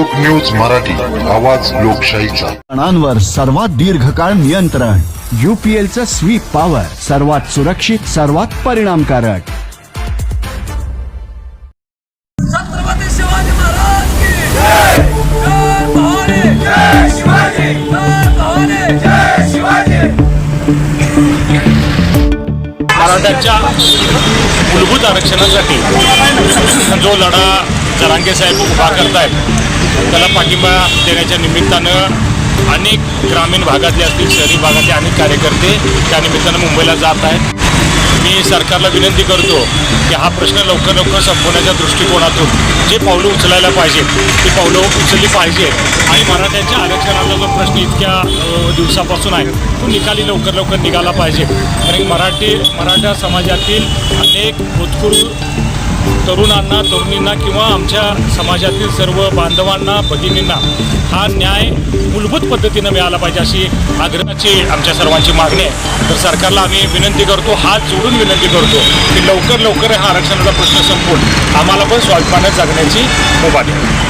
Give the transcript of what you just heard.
लोक न्यूज मराठी आवाज लोकशाहीचा. सर्वात दीर्घकाळ नियंत्रण. युपीएलचं स्वीप पॉवर सर्वात सुरक्षित सर्वात परिणामकारक. छत्रपती शिवाजी महाराज की जय! जय भवानी जय शिवाजी! जय भवानी जय शिवाजी! मराठ्यांच्या मूलभूत आरक्षणासाठी जो लढा जरांगे साहेब उभा करतायत त्याला पाठिंबा देण्याच्या निमित्तानं अनेक ग्रामीण भागातले असतील शहरी भागातले अनेक कार्यकर्ते त्या निमित्तानं मुंबईला जात आहेत. मी सरकारला विनंती करतो की हा प्रश्न लवकर लवकर संपवण्याच्या दृष्टिकोनातून जे पावलं उचलायला पाहिजेत ती पावलं उचलली पाहिजे आणि मराठ्यांच्या आरक्षणाचा जो प्रश्न इतक्या दिवसापासून आहे तो निकाली लवकर लवकर निघाला पाहिजे. कारण मराठी मराठा समाजातील अनेक भूतपूर्व तरुणांना तरुणींना किंवा आमच्या समाजातील सर्व बांधवांना भगिनींना हा न्याय मूलभूत पद्धतीनं मिळाला पाहिजे अशी आग्रहाची आमच्या सर्वांची मागणी आहे. तर सरकारला आम्ही विनंती करतो हात जोडून विनंती करतो की लवकर लवकर हा आरक्षणाचा प्रश्न संपवून आम्हाला पण स्वाभिमानात जगण्याची मुभा द्या.